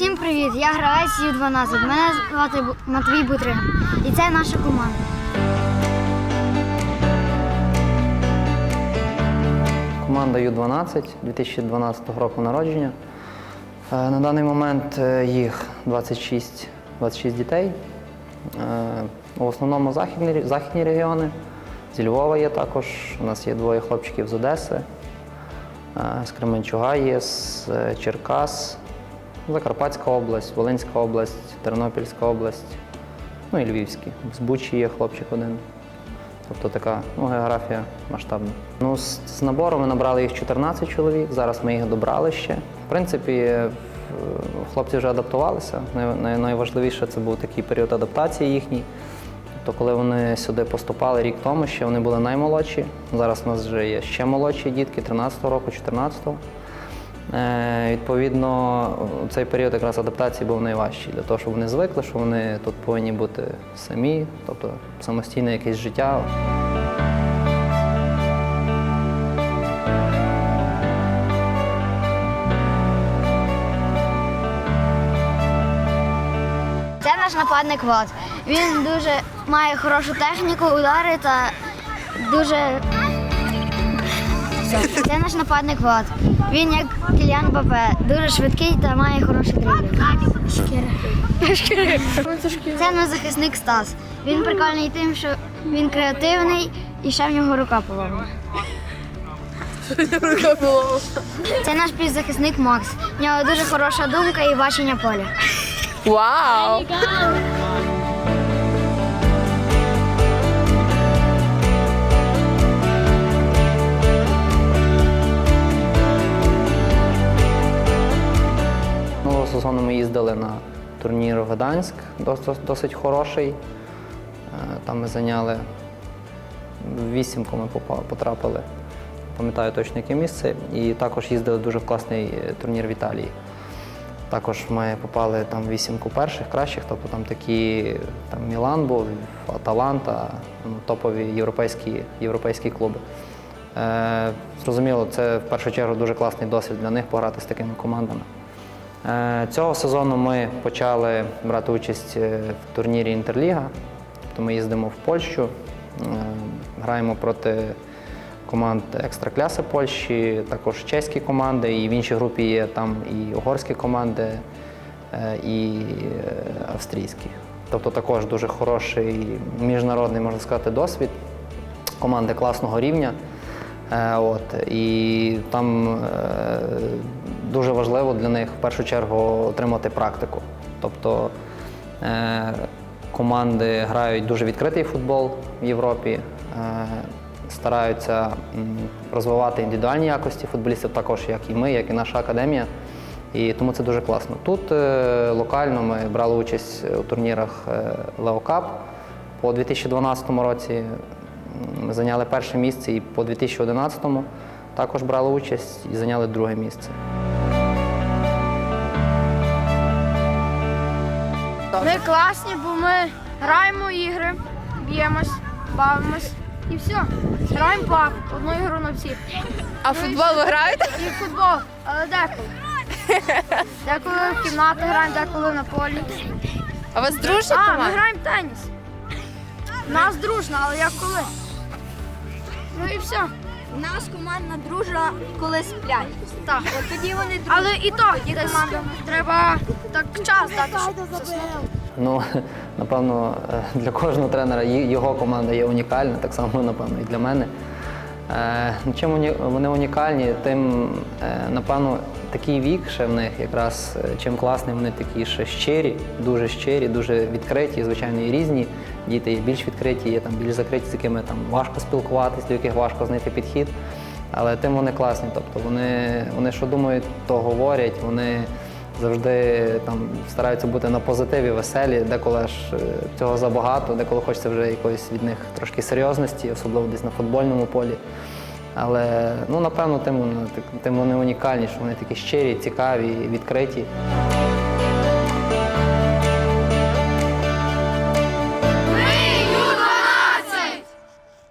Всім привіт! Я гравець Ю-12. Мене звати Матвій Бутрин. І це наша команда. Команда Ю-12 2012 року народження. Е, На даний момент е, їх 26, 26 дітей. Е, В основному західні, західні регіони. Зі Львова є також. У нас є двоє хлопчиків з Одеси, з Кременчуга є, з Черкас, Закарпатська область, Волинська область, Тернопільська область, ну і Львівські. З Бучі є хлопчик один. Тобто така ну, географія масштабна. Ну, з, з набору ми набрали їх 14 чоловік, зараз ми їх добрали ще. В принципі, е, хлопці вже адаптувалися. Най, най- найважливіше це був такий період адаптації їхній. Тобто, коли вони сюди поступали рік тому, ще вони були наймолодші. Зараз у нас вже є ще молодші дітки 13-го року, 14-го. Е, відповідно, цей період якраз адаптації був найважчий для того, щоб вони звикли, що вони тут повинні бути самі, тобто самостійне якесь життя. Це наш нападник Влад. Він дуже має хорошу техніку, удари та дуже. Це наш нападник Влад. Він як Кіліан Бапе, дуже швидкий та має хороший дриблінг. Це наш захисник Стас. Він прикольний тим, що він креативний і ще в нього рука поломана. Це наш півзахисник Макс. В нього дуже хороша думка і бачення поля. Вау! Минулого сезону ми їздили на турнір в Гданськ, досить, досить хороший. Е, Там ми зайняли вісімку ми потрапили, пам'ятаю точно яке місце. І також їздили дуже в класний е, турнір в Італії. Також ми попали там вісімку перших, кращих, тобто там такі там Мілан був, Аталанта, ну, топові європейські, європейські клуби. Е, зрозуміло, це в першу чергу дуже класний досвід для них пограти з такими командами. Е, Цього сезону ми почали брати участь е, в турнірі Інтерліга. Тобто ми їздимо в Польщу, е, граємо проти команд екстракляси Польщі, також чеські команди, і в іншій групі є там і угорські команди, і австрійські. Тобто також дуже хороший міжнародний, можна сказати, досвід команди класного рівня. Е, От, і там е, дуже важливо для них в першу чергу отримати практику. Тобто е, команди грають дуже відкритий футбол в Європі, стараються розвивати індивідуальні якості футболістів, також як і ми, як і наша академія. І тому це дуже класно. Тут локально ми брали участь у турнірах Леокап по 2012 році. Ми зайняли перше місце і по 2011-му також брали участь і зайняли друге місце. Ми класні, бо ми граємо ігри, б'ємось, бавимось і все. Граємо пап, одну ігру на всіх. А в футбол ви граєте? І в футбол, але деколи. Деколи в кімнаті граємо, деколи на полі. А у вас дружня А, ми команда? граємо в теніс. У Нас дружно, але як коли. Ну і все. Нас командна дружа, коли сплять. Так. От тоді вони дружні. Але і то десь треба так час дати, щоб Ну, напевно, е, для кожного тренера його команда є унікальна, так само, напевно, і для мене. Е, Чим вони унікальні, тим, е, напевно, такий вік ще в них якраз е, чим класний, вони такі ще щирі, дуже щирі, дуже відкриті, звичайно, і різні. Діти є більш відкриті, є там більш закриті, з якими там важко спілкуватися, до яких важко знайти підхід. Але тим вони класні. Тобто вони, вони що думають, то говорять, вони завжди там стараються бути на позитиві, веселі, деколи ж е, цього забагато, деколи хочеться вже якоїсь від них трошки серйозності, особливо десь на футбольному полі. Але ну напевно тим, тим вони унікальні, що вони такі щирі, цікаві, відкриті.